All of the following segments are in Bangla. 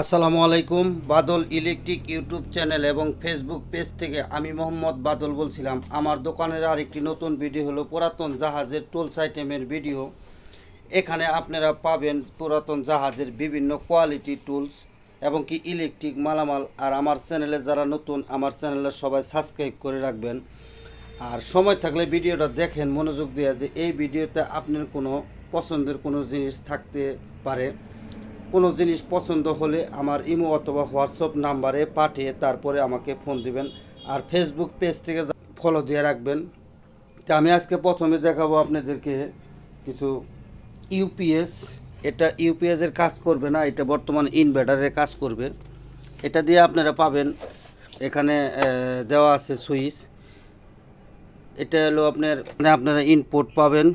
আসসালামু আলাইকুম, বাদল ইলেকট্রিক ইউটিউব চ্যানেল এবং ফেসবুক পেজ থেকে আমি মোহাম্মদ বাদল বলছিলাম। আমার দোকানের আরেকটি নতুন ভিডিও হলো পুরাতন জাহাজের টুলস আইটেমের ভিডিও। এখানে আপনারা পাবেন পুরাতন জাহাজের বিভিন্ন কোয়ালিটি টুলস এবং কি ইলেকট্রিক মালামাল। আর আমার চ্যানেলে যারা নতুন, আমার চ্যানেলে সবাই সাবস্ক্রাইব করে রাখবেন। আর সময় থাকলে ভিডিওটা দেখেন, মনোযোগ দিয়ে যে এই ভিডিওতে আপনার কোনো পছন্দের কোনো জিনিস থাকতে পারে। কোনো জিনিস পছন্দ হলে আমার ইমো অথবা হোয়াটসঅ্যাপ নাম্বারে পাঠিয়ে তারপরে আমাকে ফোন দিবেন আর ফেসবুক পেজ থেকে ফলো দিয়ে রাখবেন। তা আমি আজকে প্রথমে দেখাবো আপনাদেরকে কিছু ইউপিএস। এটা ইউপিএসের কাজ করবে না, এটা বর্তমান ইনভার্টারের কাজ করবে। এটা দিয়ে আপনারা পাবেন, এখানে দেওয়া আছে সুইচ। এটা হলো আপনার মানে আপনারা ইনপুট পাবেন।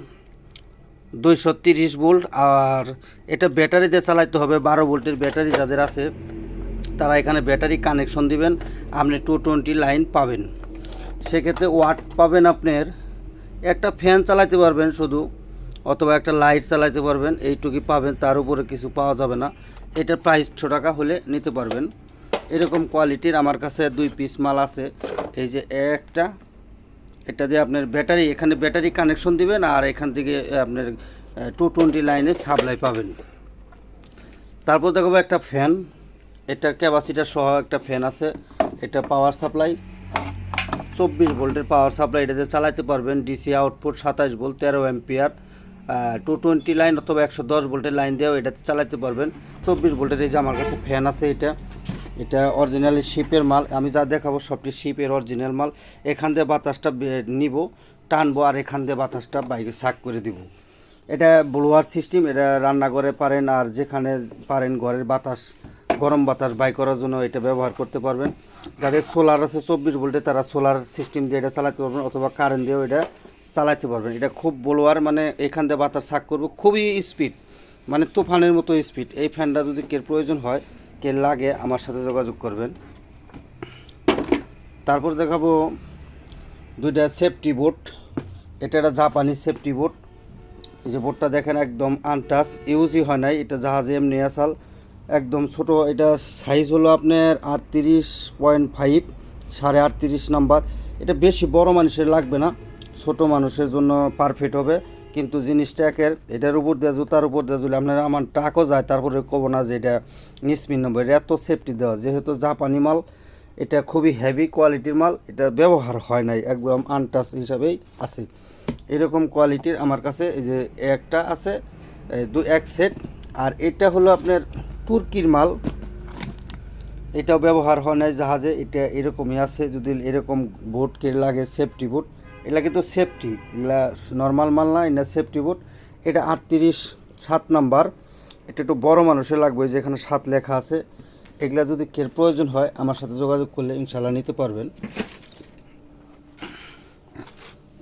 দুইশো তিরিশ ভোল্ট আর এটা ব্যাটারি দিয়ে চালাইতে হবে, বারো ভোল্টের ব্যাটারি যাদের আছে, তারা এখানে ব্যাটারি কানেকশন দিবেন, আপনি টু টোয়েন্টি লাইন পাবেন। সেক্ষেত্রে ওয়াট পাবেন আপনার, একটা ফ্যান চালাইতে পারবেন শুধু, অথবা একটা লাইট চালাইতে পারবেন এইটুকুই পাবেন, তার উপরে কিছু পাওয়া যাবে না। এটা প্রাইস ছ টাকা হলে নিতে পারবেন। এরকম কোয়ালিটির আমার কাছে দুই পিস মাল আছে, এই যে একটা এটা দিয়ে আপনার ব্যাটারি, এখানে ব্যাটারি কানেকশন দিবেন আর এখান থেকে আপনার টু টোয়েন্টি লাইনে সাপ্লাই পাবেন। তারপর দেখব একটা ফ্যান এটা ক্যাপাসিটার সহ একটা ফ্যান আছে। এটা পাওয়ার সাপ্লাই চব্বিশ ভোল্টের পাওয়ার সাপ্লাই এটাতে চালাতে পারবেন। ডিসি আউটপুট সাতাশ ভোল্ট তেরো অ্যাম্পিয়ার টু টোয়েন্টি লাইন অথবা একশো দশ ভোল্টের লাইন দিয়েও এটাতে চালাতে পারবেন। চব্বিশ ভোল্টের এই যে আমার কাছে ফ্যান আছে এটা। এটা অরিজিনালি শিপের মাল। আমি যা দেখাবো সবটি শিপের অরিজিনাল মাল। এখান দিয়ে বাতাসটা নিব, টানবো আর এখান দিয়ে বাতাসটা বাইরে সাক করে দিব। এটা ব্লোয়ার সিস্টেম এটা রান্নাঘরে পারেন আর যেখানে পারেন ঘরের বাতাস, গরম বাতাস বাই করার জন্য এটা ব্যবহার করতে পারবেন। যাদের সোলার আছে, চব্বিশ ভোল্টে তারা সোলার সিস্টেম দিয়ে এটা চালাতে পারবেন অথবা কারেন্ট দিয়েও এটা চালাতে পারবেন। এটা খুব ব্লোয়ার মানে এখান দিয়ে বাতাস সাক করবে, খুবই স্পিড মানে তুফানের মতো স্পিড এই ফ্যানটা যদি কে প্রয়োজন হয় কে লাগে আমার সাথে যোগাযোগ করবেন। তারপর দেখাবো দুইটা সেফটি বোট এটা একটা জাপানি সেফটি বোট এই যে বোটটা দেখেন একদম আনটাচ ইউজই হয় নাই, এটা জাহাজে এমনি আসাল। একদম ছোট, এটা সাইজ হলো আপনার আটত্রিশ পয়েন্ট ফাইভ সাড়ে আটত্রিশ নাম্বার এটা বেশি বড় মানুষের লাগবে না, ছোট মানুষের জন্য পারফেক্ট হবে। কিন্তু জিনিসটা একের এটার উপর দিয়ে, জুতার উপর দিয়ে দিলে আপনার আমার টাকও যায়, তারপরে কব না যে এটা নম্বর এটা এত সেফটি দেওয়া, যেহেতু জাপানি মাল, এটা খুবই হেভি কোয়ালিটির মাল, এটা ব্যবহার হয় নাই, একদম আনটাচ হিসাবেই আছে। এরকম কোয়ালিটির আমার কাছে এই যে একটা আছে দু, এক সেট আর এটা হলো আপনার তুর্কির মাল। এটাও ব্যবহার হয় নাই জাহাজে, এটা এরকমই আছে, যদি এরকম বোট কে লাগে সেফটি বোট এগুলা কিন্তু সেফটি এগুলা নর্মাল মাল না এটা সেফটি বোর্ড এটা আটত্রিশ সাত নাম্বার। এটা একটু বড় মানুষের লাগবে, ওই যে এখানে সাত লেখা আছে। এগুলা যদি কের প্রয়োজন হয়, আমার সাথে যোগাযোগ করলে ইনশাল্লাহ নিতে পারবেন।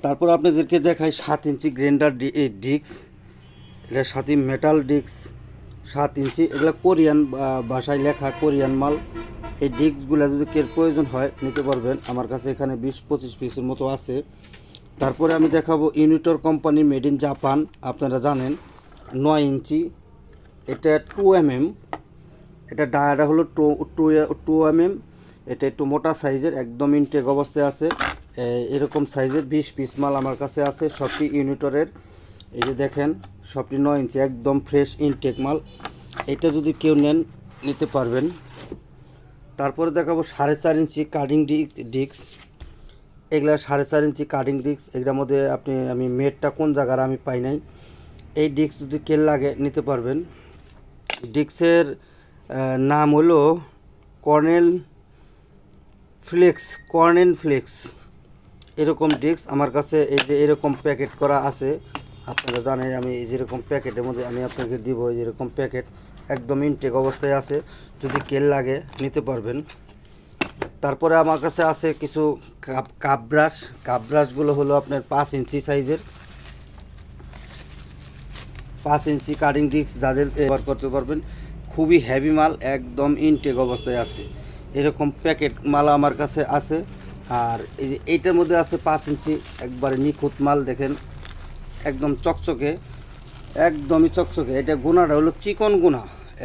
তারপর আপনাদেরকে দেখাই সাত ইঞ্চি গ্রেন্ডার ডিস্ক। এটা সাথে মেটাল ডিস্ক, সাত ইঞ্চি। এগুলো কোরিয়ান ভাষায় লেখা কোরিয়ান মাল। এই ডিস্কগুলো যদি কের প্রয়োজন হয়, নিতে পারবেন। আমার কাছে এখানে বিশ, পঁচিশ পিসের মতো আছে। তারপরে আমি দেখাবো ইউনিটর কোম্পানি মেড ইন জাপান আপনারা জানেন, নয় ইঞ্চি। এটা টু এম এম এটা ডায়াটা হলো two two two M M এটা একটু মোটা সাইজের, একদম ইনটেক অবস্থায় আছে। এরকম সাইজের বিশ পিস মাল আমার কাছে আছে, সবটি ইউনিটরের এই যে দেখেন, সবটি নয় ইঞ্চি, একদম ফ্রেশ ইনটেক মাল। এটা যদি কেউ নেন, নিতে পারবেন। তারপরে দেখাবো সাড়ে চার ইঞ্চি কাটিং ডিস্ক এগুলা সাড়ে চার ইঞ্চি কাটিং ডিস্ক এগুলোর মধ্যে আপনি, আমি মেটটা কোন জায়গার আমি পাই নাই। এই ডিস্ক যদি কেল লাগে নিতে পারবেন। ডিস্কের নাম হলো কর্নেল ফ্লেক্স কর্নেল ফ্লেক্স। এরকম ডিস্ক আমার কাছে এই যে এরকম প্যাকেট করা আছে। আপনারা জানেন আমি যেরকম প্যাকেটের মধ্যে আমি আপনাকে দিব যেরকম প্যাকেট। একদম ইনটেক অবস্থায় আছে, যদি কেল লাগে নিতে পারবেন। তারপরে আমার কাছে আছে কিছু কাপ ব্রাশ কাপ ব্রাশগুলো হলো আপনার পাঁচ ইঞ্চি সাইজের। পাঁচ ইঞ্চি কাটিং ডিস্ক যাদের ব্যবহার করতে পারবেন। খুবই হেভি মাল, একদম ইনটেক অবস্থায় আছে। এরকম প্যাকেট মাল আমার কাছে আছে। আর এই যে এইটার মধ্যে আছে পাঁচ ইঞ্চি, একবারে নিখুঁত মাল দেখেন। একদম চকচকে, একদমই চকচকে। এটা গুণাটা হলো চিকন গুণা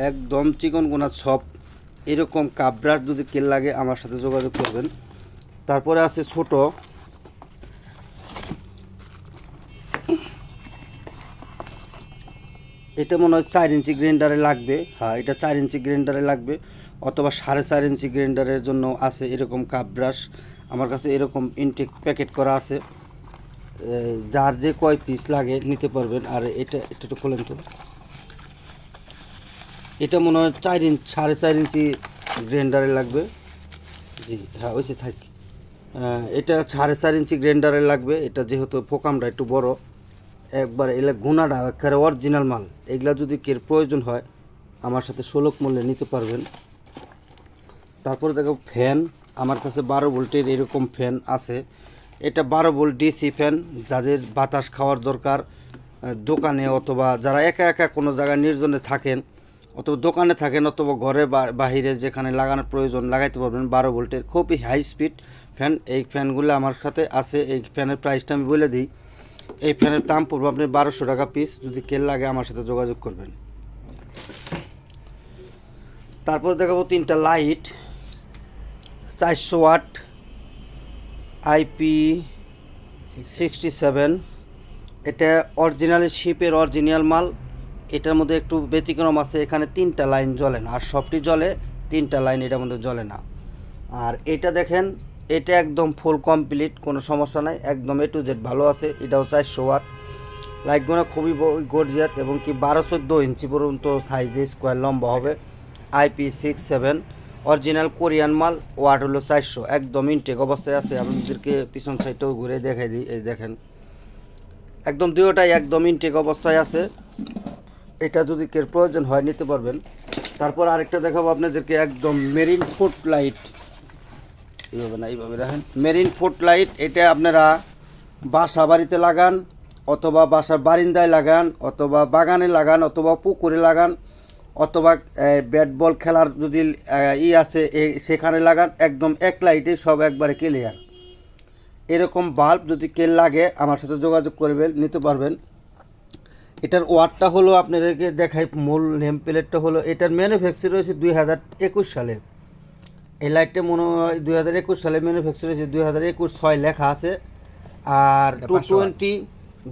একদম চিকন গোনা সব। এরকম কাপ ব্রাশ যদি কেল লাগে, আমার সাথে যোগাযোগ করবেন। তারপরে আছে ছোট। এটা মনে হয় চার ইঞ্চি গ্রাইন্ডারে লাগবে। হ্যাঁ এটা চার ইঞ্চি গ্রাইন্ডারে লাগবে। অথবা সাড়ে চার ইঞ্চি গ্রাইন্ডারের জন্য আছে এরকম কাপ ব্রাশ। আমার কাছে এরকম ইনটেক প্যাকেট করা আছে। যার যে কয় পিস লাগে, নিতে পারবেন। আর এটা এটা একটু খোলেন তো। এটা মনে হয় চার ইঞ্চ সাড়ে চার ইঞ্চি গ্রাইন্ডারে লাগবে। জি হ্যাঁ ওইসে থাকি। এটা সাড়ে চার ইঞ্চি গ্রাইন্ডারে লাগবে। এটা যেহেতু ফোকামটা একটু বড়, একবার এলে গুণাটা একেবারে অরিজিনাল মাল। এগুলা যদি কের প্রয়োজন হয়, আমার সাথে ষোলক মূল্যে নিতে পারবেন। তারপরে দেখো ফ্যান, আমার কাছে বারো ভোল্টের এরকম ফ্যান আছে। এটা বারো ভোল্ট ডিসি ফ্যান, যাদের বাতাস খাওয়ার দরকার দোকানে অথবা যারা একা একা কোনো জায়গায় নির্জনে থাকেন অথবা দোকানে থাকেন অথবা ঘরে বাহিরে যেখানে লাগানোর প্রয়োজন, লাগাইতে পারবেন বারো ভোল্টের খুবই হাই স্পিড ফ্যান এই ফ্যানগুলো আমার সাথে আছে, এই ফ্যানের প্রাইসটা আমি বলে দিই। এই ফ্যানের দাম পড়বে আপনি বারোশো টাকা পিস যদি কেল লাগে আমার সাথে যোগাযোগ করবেন। তারপর দেখাবো তিনটা লাইট চারশো ওয়াট আইপি সিক্সটি সেভেন এটা অরিজিনাল শিপের অরিজিনাল মাল। এটার মধ্যে একটু ব্যতিক্রম আছে, এখানে তিনটা লাইন জ্বলে না, আর সবটি জ্বলে, তিনটা লাইন এটার মধ্যে জ্বলে না। আর এটা দেখেন, এটা একদম ফুল কমপ্লিট কোনো সমস্যা নাই, একদম এ টু জেড ভালো আছে, এটাও চারশো ওয়াট। লাইটগুলো খুবই গর্জিয়াত এবং কি বারো চোদ্দ ইঞ্চি পর্যন্ত সাইজে স্কোয়ার লম্বা হবে। IP six seven original Korean মাল, ওয়াট হলো চারশো, একদম ইনটেক অবস্থায় আছে। আপনাদেরকে পিছন সাইডটাও ঘুরে দেখাই দিই এই দেখেন। একদম দুটোটাই একদম ইনটেক অবস্থায় আছে। এটা যদি কের প্রয়োজন হয়, নিতে পারবেন। তারপর আরেকটা দেখাবো আপনাদেরকে, একদম মেরিন ফুট লাইট। এইভাবে না, এইভাবে রাখেন। মেরিন ফুট লাইট, এটা আপনারা বাসা বাড়িতে লাগান, অথবা বাসার বারিন্দায় লাগান, অথবা বাগানে লাগান, অথবা পুকুরে লাগান, অথবা ব্যাট বল খেলার যদি ই আছে সেখানে লাগান, একদম এক লাইটে সব একবারে ক্লিয়ার। এরকম বাল্ব যদি কেল লাগে, আমার সাথে যোগাযোগ করবেন, নিতে পারবেন। এটার ওয়ার্ডটা হলো আপনাদেরকে দেখাই মূল নেম প্লেটটা হলো এটার ম্যানুফ্যাকচার হয়েছে দুই হাজার একুশ সালে। এই লাইটটা মনে হয় দুই হাজার একুশ সালে ম্যানুফ্যাকচার হয়েছে দুই হাজার একুশ ছয় লেখা আছে। আর টু টোয়েন্টি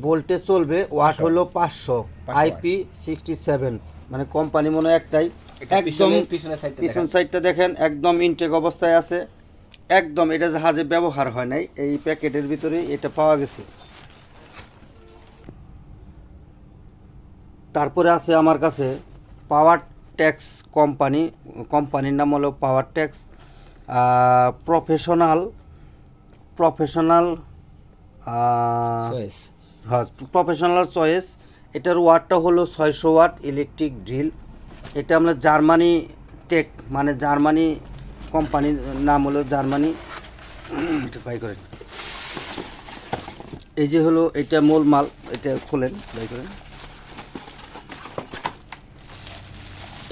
ভোল্টে চলবে ওয়াট হলো পাঁচশো 500 আইপি সিক্সটি সেভেন মানে কোম্পানি মনে হয় একটাই। একদম পিছন সাইডটা দেখেন একদম ইনটেক অবস্থায় আছে। একদম এটা জাহাজে ব্যবহার হয় নাই এই প্যাকেটের ভিতরে এটা পাওয়া গেছে। তারপরে আছে আমার কাছে পাওয়ার ট্যাক্স কোম্পানি কোম্পানির নাম হলো পাওয়ার ট্যাক্স প্রফেশনাল প্রফেশনাল হ্যাঁ প্রফেশনাল চয়েস। এটার ওয়াটটা হলো ছয়শো ওয়াট ইলেকট্রিক ড্রিল। এটা আমরা জার্মানি টেক মানে জার্মানি কোম্পানির নাম হলো জার্মানি। বাই করেন। এই যে হলো এটা মূল মাল এটা খোলেন বাই করেন।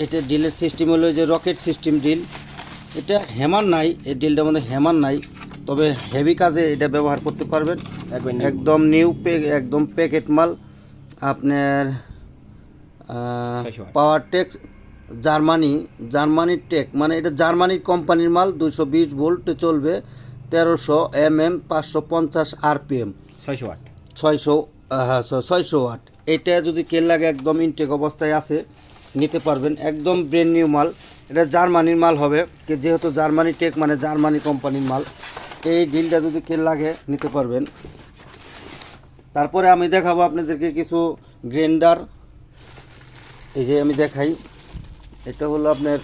এটা ডিলের সিস্টেম হলো যে রকেট সিস্টেম ডিল এটা হ্যামার নাই এই ডিলটার মধ্যে হ্যামার নাই। তবে হেভি কাজে এটা ব্যবহার করতে পারবেন। একদম নিউ একদম প্যাকেট মাল। আপনার পাওয়ার টেক্স জার্মানি জার্মানির টেক মানে এটা জার্মানির কোম্পানির মাল দুশো বিশ ভোল্টে চলবে তেরোশো এম এম পাঁচশো পঞ্চাশ আরপিএম। ছয়শো ওয়াট। ছয়শো হ্যাঁ ছয়শো ওয়াট। এটা যদি কেল লাগে একদম ইনটেক অবস্থায় আছে নিতে পারবেন। একদম ব্র্যান্ড নিউ মাল। এটা জার্মানির মাল হবে। কি যেহেতু জার্মানি টেক মানে জার্মানি কোম্পানির মাল, এই ডিলটা যদি কেল লাগে, নিতে পারবেন। তারপরে আমি দেখাবো আপনাদেরকে কিছু গ্রাইন্ডার এই যে আমি দেখাই। এটা হলো আপনার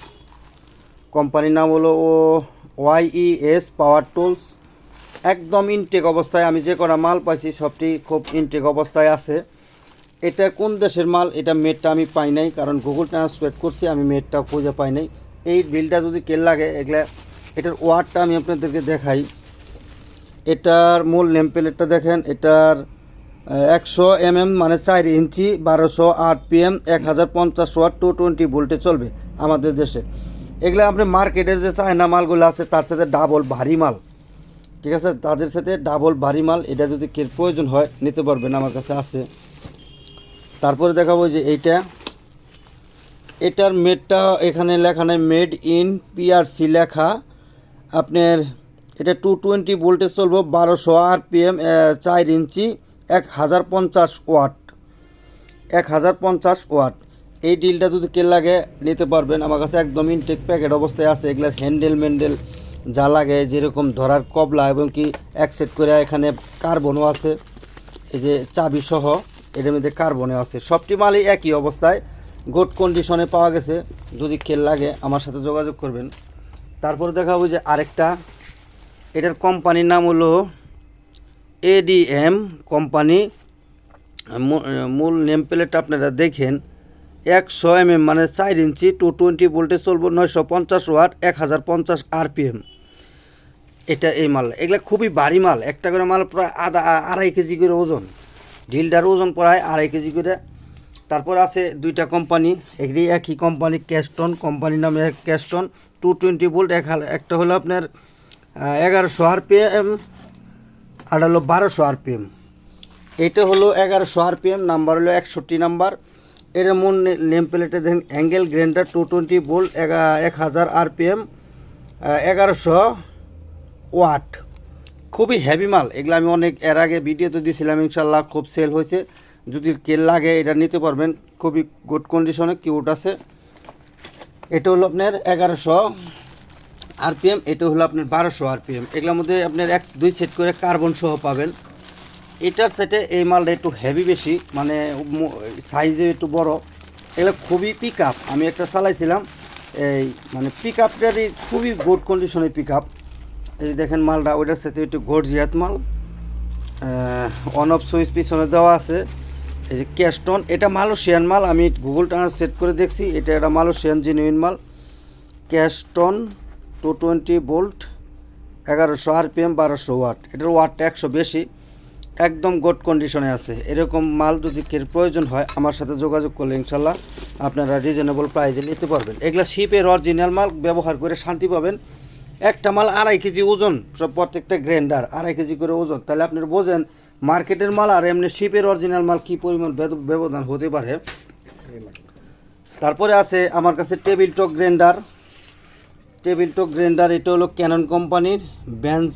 কোম্পানির নাম হলো ও ওয়াইইএস পাওয়ার টুলস। একদম ইনটেক অবস্থায় আমি যে কটা মাল পাইছি, সবটি খুব ইনটেক অবস্থায় আছে। এটা কোন দেশের মাল? এটা মেডটা আমি পাই নাই, কারণ গুগল ট্রান্সলেট করছি, আমি মেডটা খুঁজে পাই নাই। এই বিলটা যদি কেল লাগে, এগুলা, এটার ওয়ার্ডটা আমি আপনাদেরকে দেখাই। এটার মূল নেম প্লেটটা দেখেন, এটার একশো এম এম মানে চার ইঞ্চি, বারোশো আট পি এম এক হাজার পঞ্চাশ ওয়াট টু টোয়েন্টি ভোল্টে চলবে আমাদের দেশে। এগুলো আপনি মার্কেটের যে চায়না মালগুলো আছে, তার সাথে ডাবল ভারী মাল। ঠিক আছে? তাদের সাথে ডাবল ভারী মাল, এটা যদি কে প্রয়োজন হয়, নিতে পারবেন, আমার কাছে আছে। তারপরে দেখাবো যে এইটা। এটার মেডটা এখানে লেখা নেই মেড ইন পিআরসি লেখা। আপনার এটা টু টোয়েন্টি ভোল্টে চলবো, বারোশো আর পি এম চার ইঞ্চি, এক হাজার পঞ্চাশ ওয়াট। এক হাজার পঞ্চাশ ওয়াট। এই ডিলটা যদি কে লাগে, নিতে পারবেন। আমার কাছে একদম ইনটেক প্যাকেট অবস্থায় আছে। এগুলার হ্যান্ডেল ম্যান্ডেল যা লাগে, যেরকম ধরার কবলা এবং কি, এক সেট করে এখানে কার্বনও আছে। এই যে চাবি সহ এটার মধ্যে কার্বনে আছে। সবটি মালই একই অবস্থায়। গুড কন্ডিশনে পাওয়া গেছে। যদি খেল লাগে, আমার সাথে যোগাযোগ করবেন। তারপরে দেখাবো যে আরেকটা। এটার কোম্পানির নাম হলো এডিএম কোম্পানি মূল নেম প্লেটটা আপনারা দেখেন। একশো এম এম মানে চার ইঞ্চি টু টোয়েন্টি ভোল্টে চলবো, নয়শো পঞ্চাশ ওয়াট, এক হাজার পঞ্চাশ আরপিএম এটা এই মাল। এগুলো খুবই ভারী মাল। একটা করে মাল প্রায় আধা, আড়াই কেজি করে ওজন। ঢিলটার ওজন প্রায় আড়াই কেজি করে। তারপর আছে দুইটা কোম্পানি এগুলি একই কোম্পানি ক্যাস্টন কোম্পানির নামে ক্যাস্টন টু টোয়েন্টি ভোল্ট এক একটা হলো আপনার এগারোশো আরপিএম আর হলো বারোশো আরপিএম এটা হলো এগারোশো আরপিএম নাম্বার হলো একষট্টি নাম্বার এর মূল নেম প্লেটে দেখেন angle grinder two twenty volt এক হাজার আরপিএম এগারোশো ওয়াট। খুবই হেভি মাল। এগুলো আমি অনেক, এর আগে ভিডিওতে দিয়েছিলাম ইনশাল্লাহ খুব সেল হয়েছে। যদি কেল লাগে এটা নিতে পারবেন। খুবই গুড কন্ডিশনে কিউট আছে। এটা হলো আপনার এগারোশো আরপিএম এটা হলো আপনার বারোশো আরপিএম এগুলোর মধ্যে আপনার এক, দুই সেট করে কার্বন সহ পাবেন। এটার সেটে এই মালটা একটু হেভি বেশি মানে সাইজে একটু বড়। এগুলো খুবই পিক আমি একটা চালাইছিলাম, এই মানে পিক আপটারই খুবই গুড কন্ডিশনের পিক আপ এই দেখেন মালটা, ওইটার সাথে একটু গর্জিয়াত মাল। অন অফ সুইচ পিছনে দেওয়া আছে। এই যে ক্যাস্টন এটা মালয়েশিয়ান মাল, আমি গুগল সেট করে দেখছি, এটা একটা মালয়েশিয়ান জেনুইন মাল। ক্যাস্টন টু টোয়েন্টি বোল্ট এগারোশো আরপিএম বারোশো ওয়াট এটার ওয়াটটা একশো বেশি, একদম গুড কন্ডিশনে আছে। এরকম মাল যদি কের প্রয়োজন হয়, আমার সাথে যোগাযোগ করলে ইনশাল্লাহ আপনারা রিজনেবল প্রাইজে নিতে পারবেন। এগুলো শিপের অরিজিনাল মাল, ব্যবহার করে শান্তি পাবেন। একটা মাল আড়াই কেজি ওজন সব প্রত্যেকটা গ্রাইন্ডার আড়াই কেজি করে ওজন। তাহলে আপনারা বোঝেন মার্কেটের মাল আর এমনি শিপের অরিজিনাল মাল কী পরিমাণ ব্যবধান হতে পারে? তারপরে আছে আমার কাছে table top grinder table top grinder এটা হলো ক্যানন কোম্পানির ব্যান্স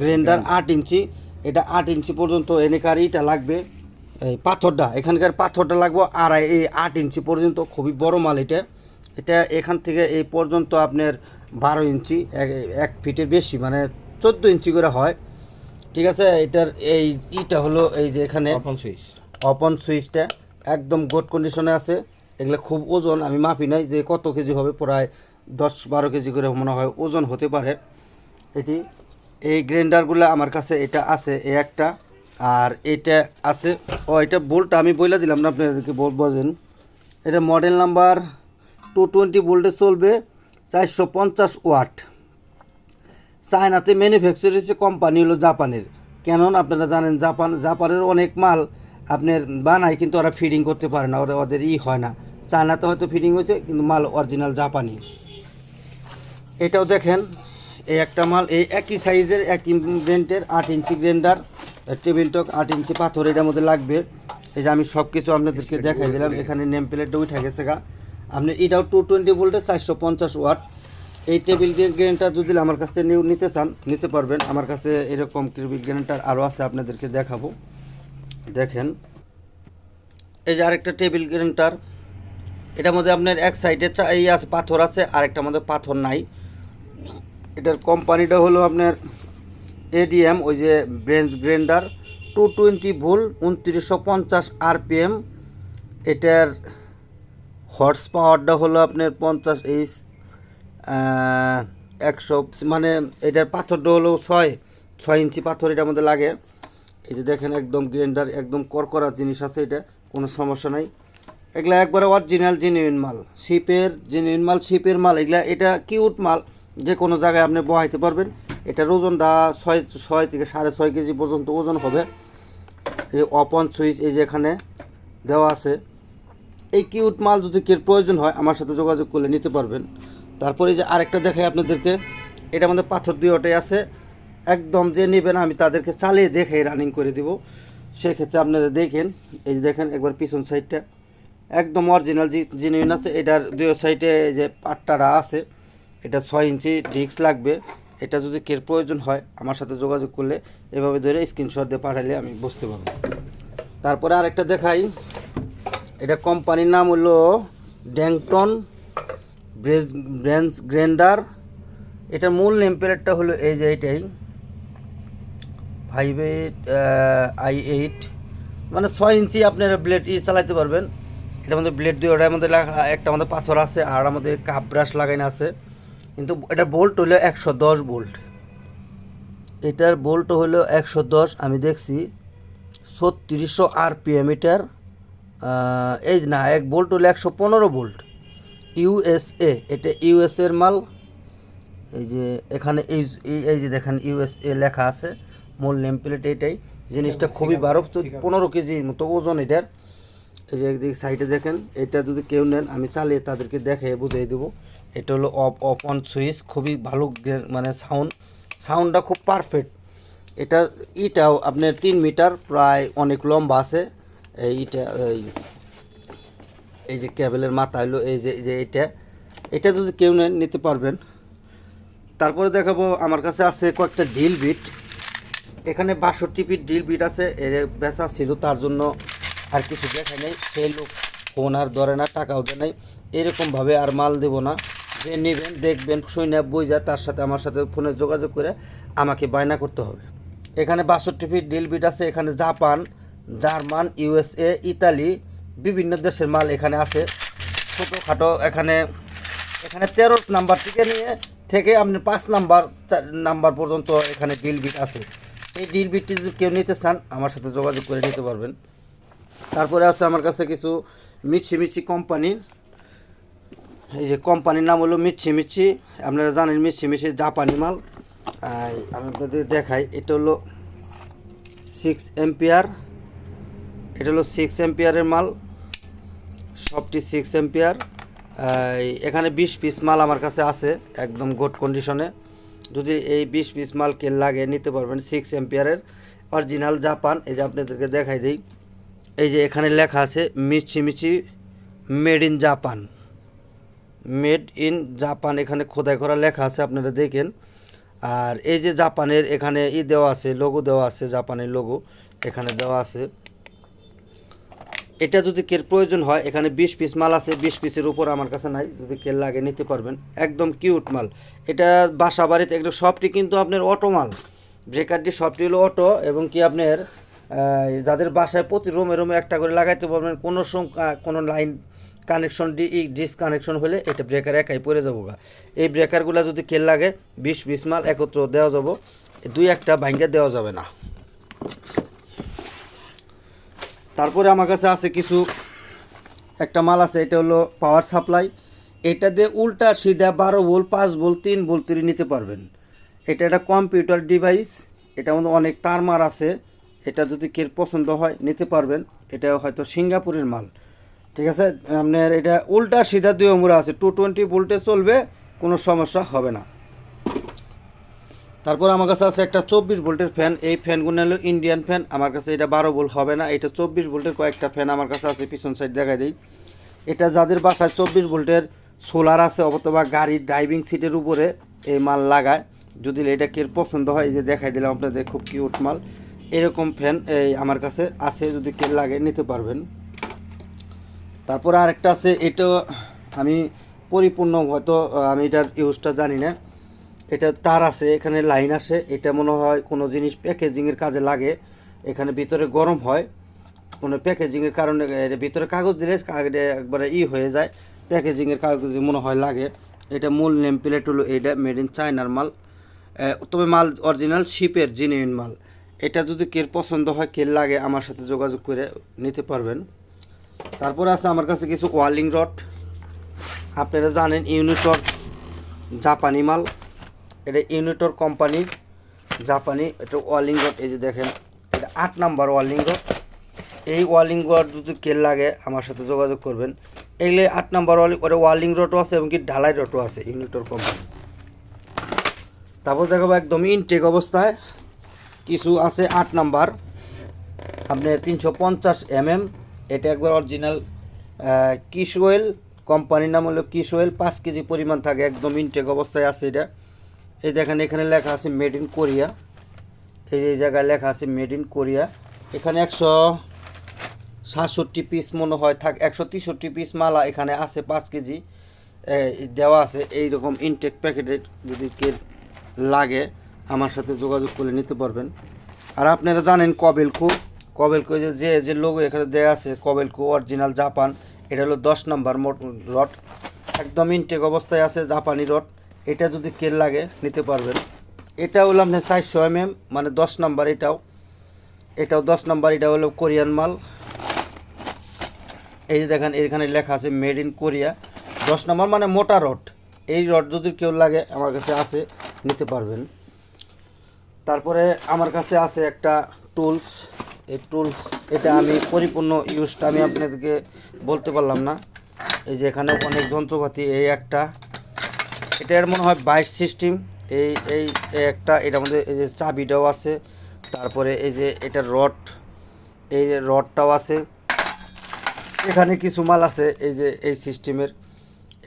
গ্রাইন্ডার আট ইঞ্চি। এটা আট ইঞ্চি পর্যন্ত এনেকার ইটা লাগবে। এই পাথরটা এখানকার পাথরটা লাগবে আড়াই এই আট ইঞ্চি পর্যন্ত খুবই বড় মাল এটা। এটা এখান থেকে এই পর্যন্ত আপনার বারো ইঞ্চি এক- ফিটের বেশি মানে চোদ্দ ইঞ্চি করে হয়। ঠিক আছে? এটার এই ইটা হলো এই যে এখানে ওপেন সুইচ অপন সুইচটা একদম গুড কন্ডিশনে আছে। এগুলো খুব ওজন আমি মাপি নাই যে কত কেজি হবে প্রায় দশ বারো কেজি করে মনে হয় ওজন হতে পারে। এটি এই গ্রাইন্ডারগুলো আমার কাছে এটা আছে এই একটা। আর এটা আছে ও এটা বোল্ট আমি বলে দিলাম না আপনাদেরকে বোঝেন এটা মডেল নাম্বার টু টোয়েন্টি বোল্টে চলবে। চারশো পঞ্চাশ ওয়াট। চায়নাতে ম্যানুফ্যাকচার হচ্ছে কোম্পানি হলো জাপানের। কেন আপনারা জানেন জাপান জাপানের অনেক মাল আপনার বানায় কিন্তু ওরা ফিডিং করতে পারে না ওরা ওদের ই হয় না। চায়নাতে হয়তো ফিডিং হয়েছে কিন্তু মাল অরিজিনাল জাপানি। এটাও দেখেন এই একটা মাল এই একই সাইজের একই ব্র্যান্ডের আট ইঞ্চি গ্রাইন্ডার টেবিল টক আট ইঞ্চি পাথর এটার মধ্যে লাগবে। এই যে আমি সব কিছু আপনাদেরকে দেখাই দিলাম এখানে নেম প্লেটটা উঠে গেছে গা। আপনি এটাও টু টোয়েন্টি ভোল্টের চারশো পঞ্চাশ ওয়াট এই টেবিল গ্রেনটা যদি আমার কাছে নিউ নিতে চান, নিতে পারবেন। আমার কাছে এরকম টেবিল গ্রেনটার আরও আছে, আপনাদেরকে দেখাবো। দেখেন। এই যে আরেকটা টেবিল গ্রেনটার এটার মধ্যে আপনার এক সাইডে এই আছে, পাথর আছে, আরেকটার মধ্যে পাথর নাই। এটার কোম্পানিটা হলো আপনার এডিএম ওই যে bench grinder two twenty volt উনত্রিশশো পঞ্চাশ আরপিএম এটার হর্স পাওয়ারটা হলো আপনার পঞ্চাশ এইচ একশো মানে এটার পাথরটা হলো ছয় ছয় ইঞ্চি পাথর এটার মধ্যে লাগে। এই যে দেখেন একদম গ্রাইন্ডার একদম করকরা জিনিস আছে এটা, কোনো সমস্যা নাই। এগুলা একবারে অরিজিনাল জেনুইন মাল। শিপের জেনুইন মাল শিপের মাল, এগুলা, এটা কিউট মাল, যে কোনো জায়গায় আপনি বহাইতে পারবেন। এটার ওজনটা ছয় ছয় থেকে সাড়ে ছয় কেজি পর্যন্ত ওজন হবে। এই অপন সুইচ এই যে এখানে দেওয়া আছে। এই কিউট মাল যদি কের প্রয়োজন হয়, আমার সাথে যোগাযোগ করলে নিতে পারবেন। তারপরে যে আরেকটা দেখাই আপনাদেরকে, এটা আমাদের পাথর দিয়ে ওটাই আছে। একদম যে নেবেন, আমি তাদেরকে চালিয়ে দেখে রানিং করে দিব। সেক্ষেত্রে আপনারা দেখেন, এই যে দেখেন একবার পিছন সাইডটা একদম অরিজিনাল জেনুইন আছে, এটার দুই সাইডে যে পাট্টারা আছে। এটা ছয় ইঞ্চি ডিস্ক লাগবে। এটা যদি কের প্রয়োজন হয়, আমার সাথে যোগাযোগ করলে এভাবে ধরে স্ক্রিনশট দিয়ে পাঠালে আমি বুঝতে পারব। তারপরে আরেকটা দেখাই। এটা কোম্পানির নাম হলো ড্যাংটন ব্রেজ ব্রেঞ্চ গ্রেন্ডার। এটার মূল নেম প্লেটটা হলো এই যে এইটাই। ফাইভ এইট আই এইট মানে ছয় ইঞ্চি আপনারা ব্লেড ই চালাতে পারবেন। এটার মধ্যে ব্লেড দিয়ে ওটার মধ্যে একটা আমাদের পাথর আছে আর আমাদের কাপ ব্রাশ লাগাইনা আছে। কিন্তু এটা বোল্ট হলো একশো দশ বোল্ট এটার বোল্ট হলো একশো দশ আমি দেখছি ছত্রিশশো আর পি এম এটার আহ, এই না এক বোল্ট হলো একশো পনেরো বোল্ট। ইউএসএ এটা ইউএসএ এর মাল। এই যে এখানে এই এই- এই যে দেখেন ইউএসএ লেখা আছে মূল নেম প্লেট এটাই। জিনিসটা খুবই বারো পনেরো কেজির মতো ওজন এটার। এই যে একদিকে সাইডে দেখেন এটা যদি কেউ নেন আমি চালিয়ে তাদেরকে দেখে বুঝিয়ে দেবো। এটা হলো অফ অফ অন সুইচ খুবই ভালো মানে সাউন্ড সাউন্ডটা খুব পারফেক্ট। এটা ইটাও আপনার তিন মিটার প্রায় অনেক লম্বা আছে। এই ইটা এই এই যে ক্যাবেলের মাথা হলো এই যে যে এটা এটা যদি কেউ নিতে পারবেন। তারপরে দেখাবো, আমার কাছে আছে কয়েকটা ডিল বিট এখানে বাষট্টি ফিট ডিল বিট আছে, এর বেচা ছিল, তার জন্য আর কিছু দেখা নেই। সেই লোক ফোন আর ধরে না, টাকাও দেয় নাই। এরকমভাবে আর মাল দেবো না। যে নেবেন, দেখবেন শুনে বুঝা তার সাথে, আমার সাথে ফোনে যোগাযোগ করে আমাকে বায়না করতে হবে। এখানে বাষট্টি ফিট ডিল বিট আছে, এখানে জাপান জার্মান, ইউএসএ, ইতালি, বিভিন্ন দেশের মাল এখানে আছে ছোটোখাটো এখানে এখানে তেরো নাম্বার থেকে নিয়ে থেকে আপনি পাঁচ নাম্বার, চার নাম্বার পর্যন্ত এখানে ডিল বিট আছে। এই ডিল বিটটি যদি কেউ নিতে চান, আমার সাথে যোগাযোগ করে নিতে পারবেন। তারপরে আছে আমার কাছে কিছু মিছি মিছি কোম্পানির এই যে কোম্পানির নাম হলো মিচ্ছি মিচ্ছি আপনারা জানেন মিচ্ছি মিছি জাপানি মাল। আমি আপনাদের দেখাই। এটা হলো সিক্স এম্পিয়ার এটা হলো সিক্স এম্পিয়ারের মাল। সবটি সিক্স এম্পিয়ার এখানে বিশ পিস মাল আমার কাছে আছে, একদম গুড কন্ডিশনে যদি এই বিশ পিস মাল কে লাগে, নিতে পারবেন সিক্স এম্পিয়ারের অরিজিনাল জাপান এই যে আপনাদেরকে দেখাই দিই। এই যে এখানে লেখা আছে মিচি made in Japan made in Japan এখানে খোদাই করা লেখা আছে, আপনারা দেখেন। আর এই যে জাপানের এখানে ই দেওয়া আছে লোগো দেওয়া আছে জাপানের লোগো এখানে দেওয়া আছে। এটা যদি কের প্রয়োজন হয়, এখানে বিশ পিস মাল আছে, বিশ পিসের উপর আমার কাছে নাই, যদি কের লাগে নিতে পারবেন। একদম কিউট মাল। এটা বাসা বাড়িতে একটু সবটি কিন্তু আপনার অটো মাল। ব্রেকারটি সবটি হলো অটো এবং কি আপনার যাদের বাসায় প্রতি রুমে রুমে একটা করে লাগাইতে পারবেন কোনো কোনো লাইন কানেকশন ডি ডিসকানেকশন হলে এটা ব্রেকার একাই পড়ে যাব গা। এই ব্রেকারগুলো যদি কেল লাগে, বিশ বিশ মাল একত্র দেওয়া যাব, দুই একটা ভাঙ্গে দেওয়া যাবে না। তারপরে আমার কাছে আছে কিছু, একটা মাল আছে, এটা হলো পাওয়ার সাপ্লাই এটা দিয়ে উল্টা সিধা বারো ভোল্ট, পাঁচ ভোল্ট, তিন ভোল্ট তিনি নিতে পারবেন। এটা একটা কম্পিউটার ডিভাইস এটা মধ্যে অনেক তার মার আছে। এটা যদি কে পছন্দ হয়, নিতে পারবেন। এটা হয়তো সিঙ্গাপুরের মাল। ঠিক আছে? আপনার এটা উল্টা সিধা দুই অমরা আছে। টু টোয়েন্টি ভোল্টে চলবে, কোনো সমস্যা হবে না। তারপর আমার কাছে আছে একটা চব্বিশ ভোল্টের ফ্যান। এই ফ্যানগুলো হলো ইন্ডিয়ান ফ্যান আমার কাছে এটা বারো ভোল্ট হবে না। এটা চব্বিশ ভোল্টের কয়েকটা ফ্যান আমার কাছে আছে, পিছন সাইড দেখাই দিই। এটা যাদের বাসায় চব্বিশ ভোল্টের সোলার আছে অথবা গাড়ির ড্রাইভিং সিটের উপরে এই মাল লাগায়, যদি এটা কের পছন্দ হয়, এই যে দেখাই দিলাম আপনাদের, খুব কিউট মাল। এরকম ফ্যান এই আমার কাছে আছে, যদি কে লাগে নিতে পারবেন। তারপর আরেকটা আছে এটা আমি পরিপূর্ণ হয়তো আমি এটার ইউজটা জানি না। এটা তার আছে, এখানে লাইন আসে। এটা মনে হয় কোনো জিনিস প্যাকেজিংয়ের কাজে লাগে। এখানে ভিতরে গরম হয়। কোনো প্যাকেজিংয়ের কারণে ভিতরে কাগজ দিলে একবারে ই হয়ে যায়। প্যাকেজিংয়ের কাগজ মনে হয় লাগে। এটা মূল নেম প্লেট হলো এটা মেড ইন চায়নার মাল। তবে মাল অরিজিনাল শিপের জিনিউন মাল। এটা যদি কের পছন্দ হয় কের লাগে আমার সাথে যোগাযোগ করে নিতে পারবেন। তারপরে আছে আমার কাছে কিছু ওয়ার্লিং রড। আপনারা জানেন ইউনিটর জাপানি মাল। এটা ইউনিটর কোম্পানির জাপানি, এটা রড এই যে দেখেন, এটা আট নাম্বার রড এই ওয়ার্লিং রড যদি কেল লাগে, আমার সাথে যোগাযোগ করবেন। এগুলো আট নাম্বার ওয়ার্লিং ওটা ওয়ার্লিং রডও আছে এবং কি ঢালাই রডও আছে ইউনিটর কোম্পানি তারপর দেখাবো একদম ইনটেক অবস্থায়। কিছু আছে আট নাম্বার। আপনি তিনশো পঞ্চাশ এমএম, এটা একবার অরিজিনাল কিস ওয়েল কোম্পানির নাম হলো কিস ওয়েল পাঁচ কেজি পরিমাণ থাকে, একদম ইনটেক অবস্থায় আছে এটা। এই দেখেন, এখানে লেখা আছে মেড ইন কোরিয়া এই যে জায়গায় লেখা আছে মেড ইন কোরিয়া এখানে একশো সাতষট্টি পিস মনে হয় থাক, একশো তেষট্টি পিস মালা এখানে আছে, পাঁচ কেজি। দেওয়া আছে এই রকম ইনটেক প্যাকেটের যদি কে লাগে, আমার সাথে যোগাযোগ করে নিতে পারবেন। আর আপনারা জানেন কবেলকো কবেলকো যে যে যে লোগো এখানে দেওয়া আছে কবেলকো অরিজিনাল জাপান এটা হলো দশ নাম্বার রড। একদম ইনটেক অবস্থায় আছে জাপানি রড। এটা যদি কে লাগে, নিতে পারবেন। এটা হলো আপনার চারশো এম এম মানে দশ নাম্বার এটাও। এটাও দশ নাম্বার এটা হলো কোরিয়ান মাল। এই যে দেখেন, এখানে লেখা আছে মেড ইন কোরিয়া। দশ নম্বর মানে মোটা রড। এই রড যদি কেউ লাগে, আমার কাছে আছে, নিতে পারবেন। তারপরে আমার কাছে আছে একটা টুলস। এই টুলস, এটা আমি পরিপূর্ণ ইউজটা আমি আপনাদেরকে বলতে পারলাম না। এই যে এখানে অনেক যন্ত্রপাতি, এই একটা। এটার মনে হয় বাইশ সিস্টেম। এই এই একটা, এটার মধ্যে এই যে চাবিটাও আছে, তারপরে এই যে এটা রড, এই রডটাও আছে। এখানে কিছু মাল আছে, এই যে এই সিস্টেমের।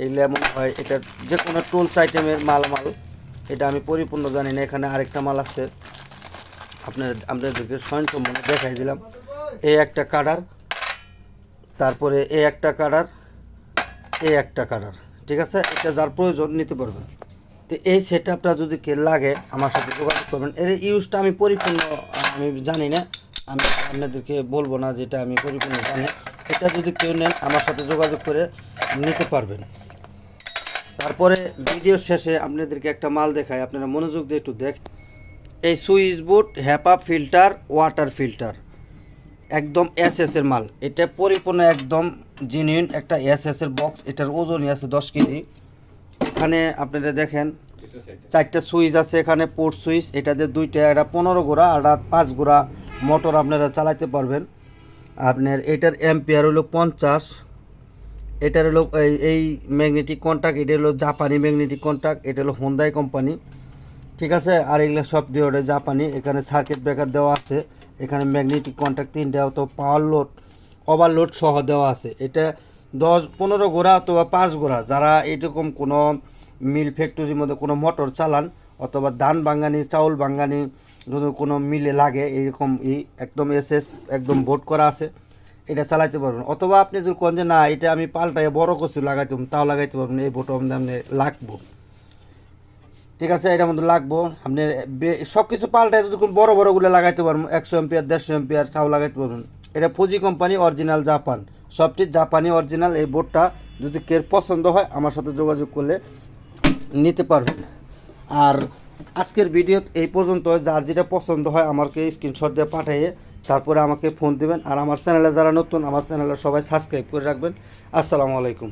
এই লেমন হয় এটা যে কোনো টুলস আইটেমের মালামাল। এটা আমি পরিপূর্ণ জানি না, এখানে আরেকটা মাল আছে। আপনার, আপনাদেরকে স্বয়ং সম্বন্ধে দেখাই দিলাম। এই একটা কাডার, তারপরে এই একটা কাডার এই একটা কাডার। ঠিক আছে? এটা যার প্রয়োজন, নিতে পারবেন। তো এই সেট আপটা যদি কে লাগে, আমার সাথে যোগাযোগ করবেন। এর ইউজটা আমি পরিপূর্ণ, আমি জানি না। আমি আপনাদেরকে বলব না যেটা আমি পরিপূর্ণ জানি। এটা যদি কেউ নেন, আমার সাথে যোগাযোগ করে নিতে পারবেন। তারপরে ভিডিও শেষে আপনাদেরকে একটা মাল দেখাই। আপনারা মনোযোগ দিয়ে একটু দেখ এই switch board HEPA filter water filter একদম এস এস এর মাল। এটা পরিপূর্ণ একদম জেনুইন একটা এস এস এর বক্স এটার ওজনই আছে দশ কেজি। এখানে আপনারা দেখেন, চারটা সুইচ আছে এখানে পোর্ট সুইচ। এটাতে দুইটা একটা পনেরো গোড়া, আর পাঁচ গোড়া মোটর আপনারা চালাতে পারবেন। আপনার এটার অ্যাম্পিয়ার হলো পঞ্চাশ। এটার হলো এই ম্যাগনেটিক কন্ট্যাক্ট এটা হলো জাপানি ম্যাগনেটিক কন্ট্যাক্ট এটা হলো হোন্দাই কোম্পানি ঠিক আছে? আর এগুলো সব দিয়ে জাপানি। এখানে সার্কিট ব্রেকার দেওয়া আছে। এখানে ম্যাগনেটিক কন্ট্যাক্ট তিনটা, তো পাওয়ার লোড ওভারলোড সহ দেওয়া আছে। এটা দশ, পনেরো গোড়া অথবা পাঁচ গোড়া যারা এরকম কোনো মিল ফ্যাক্টরির মধ্যে কোনো মোটর চালান, অথবা ধান বাঙ্গানি, চাউল বাঙ্গানি, যদি কোনো মিলে লাগে, এইরকম ই একদম এসএস একদম ভোট করা আছে, এটা চালাইতে পারবেন। অথবা আপনি যদি কোন যে, না, এটা আমি পাল্টায় বড় কচু লাগাইতাম তাও লাগাইতে পারবেন এই ভোট আপনি লাগবো। ঠিক আছে এটার মধ্যে লাগবো। আপনি সব কিছু পাল্টায় যদি কোনো বড় বড়গুলো লাগাইতে পারবেন একশো এম্পিয়ার, দেড়শো এম্পিয়ার তাও লাগাইতে পারবেন এটা ফুজি কোম্পানি অরিজিনাল জাপান সবটি জাপানি অরিজিনাল এই বোর্ডটা যদি কে পছন্দ হয়, আমার সাথে যোগাযোগ করলে নিতে পারবেন। আর আজকের ভিডিও এই পর্যন্ত, যার যেটা পছন্দ হয় আমাকে স্ক্রিনশট দিয়ে পাঠিয়ে তারপরে আমাকে ফোন দিবেন। আর আমার চ্যানেলে যারা নতুন, আমার চ্যানেলে সবাই সাবস্ক্রাইব করে রাখবেন। আসসালামু আলাইকুম।